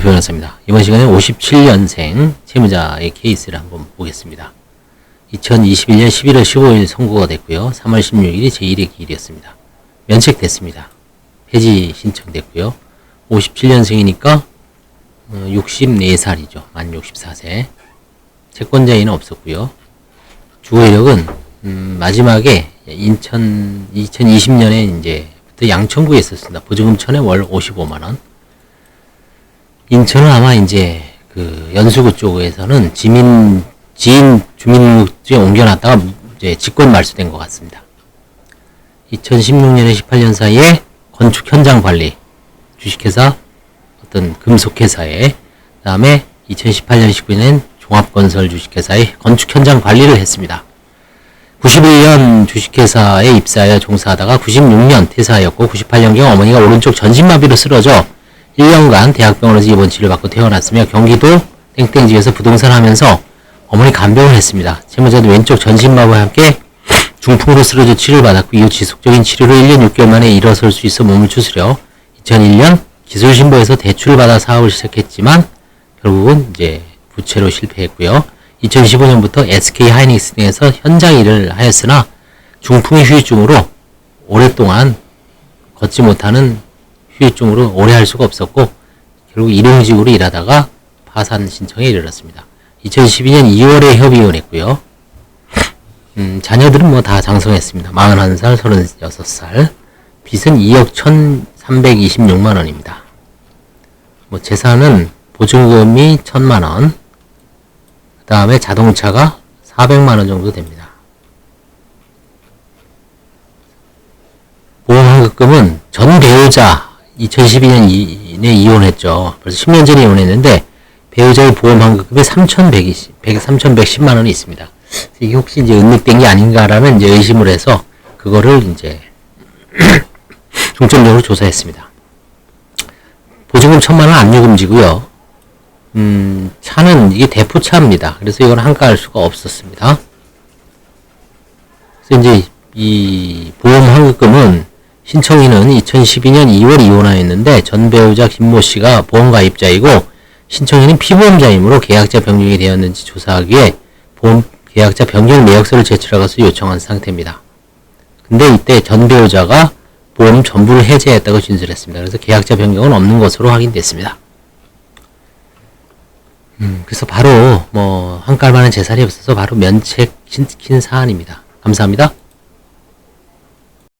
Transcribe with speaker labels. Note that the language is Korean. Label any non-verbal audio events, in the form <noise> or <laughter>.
Speaker 1: 변호사입니다. 이번 시간에 57년생 채무자의 케이스를 한번 보겠습니다. 2021년 11월 15일 선고가 됐고요. 3월 16일이 제1의 기일이었습니다. 면책됐습니다. 폐지 신청됐고요. 57년생이니까 64살이죠. 만 64세. 채권자인은 없었고요. 주거 이력은 음, 마지막에 인천 2020년에 이제 양천구에 있었습니다. 보증금 천에 월 55만 원. 인천은 아마 이제 그 연수구 쪽에서는 지민 지인 주민등록지에 옮겨놨다가 이제 직권 말소된 것 같습니다. 2016년에 18년 사이에 건축 현장 관리 주식회사 어떤 금속회사에 그다음에 2018년 19년엔 종합건설 주식회사의 건축 현장 관리를 했습니다. 91년 주식회사에 입사하여 종사하다가 96년 퇴사하였고 98년경 어머니가 오른쪽 전신마비로 쓰러져 1년간 대학병원에서 입원 치료를 받고 태어났으며 경기도 땡땡지에서 부동산 하면서 어머니 간병을 했습니다. 채무자도 왼쪽 전신마비와 함께 중풍으로 쓰러져 치료를 받았고 이후 지속적인 치료로 1년 6개월 만에 일어설 수 있어 몸을 추스려 2001년 기술신보에서 대출을 받아 사업을 시작했지만 결국은 이제 부채로 실패했고요. 2015년부터 SK 하이닉스 등에서 현장 일을 하였으나 중풍의 후유증으로 오랫동안 걷지 못하는 후유증으로 오래 할 수가 없었고 결국 일용직으로 일하다가 파산 신청에 이르렀습니다. 2012년 2월에 협의를 했고요. 음, 자녀들은 뭐 다 장성했습니다. 41살, 36살. 빚은 2억 1,326만 원입니다. 뭐 재산은 보증금이 1,000만 원. 그 다음에 자동차가 400만 원 정도 됩니다. 보험환급금은 전 배우자 2012년 에 이혼했죠. 벌써 10년 전에 이혼했는데 배우자의 보험 환급금이 3,120, 3,110만 원이 있습니다. 이게 혹시 이제 은닉된 게 아닌가라는 이제 의심을 해서 그거를 이제 <clears throat> 중점적으로 조사했습니다. 보증금 천만 원 압류금지고요. 음, 차는 이게 대포차입니다. 그래서 이건 한가할 수가 없었습니다. 그래서 이제 이 보험 환급금은 신청인은 2012년 2월 이혼하였는데 전 배우자 김모 씨가 보험 가입자이고 신청인은 피보험자이므로 계약자 변경이 되었는지 조사하기 위해 보험 계약자 변경 내역서를 제출하고서 요청한 상태입니다. 근데 이때 전 배우자가 보험 전부를 해제했다고 진술했습니다. 그래서 계약자 변경은 없는 것으로 확인됐습니다. 음, 그래서 바로 뭐 한깔 만한 재산이 없어서 바로 면책 시킨 사안입니다. 감사합니다.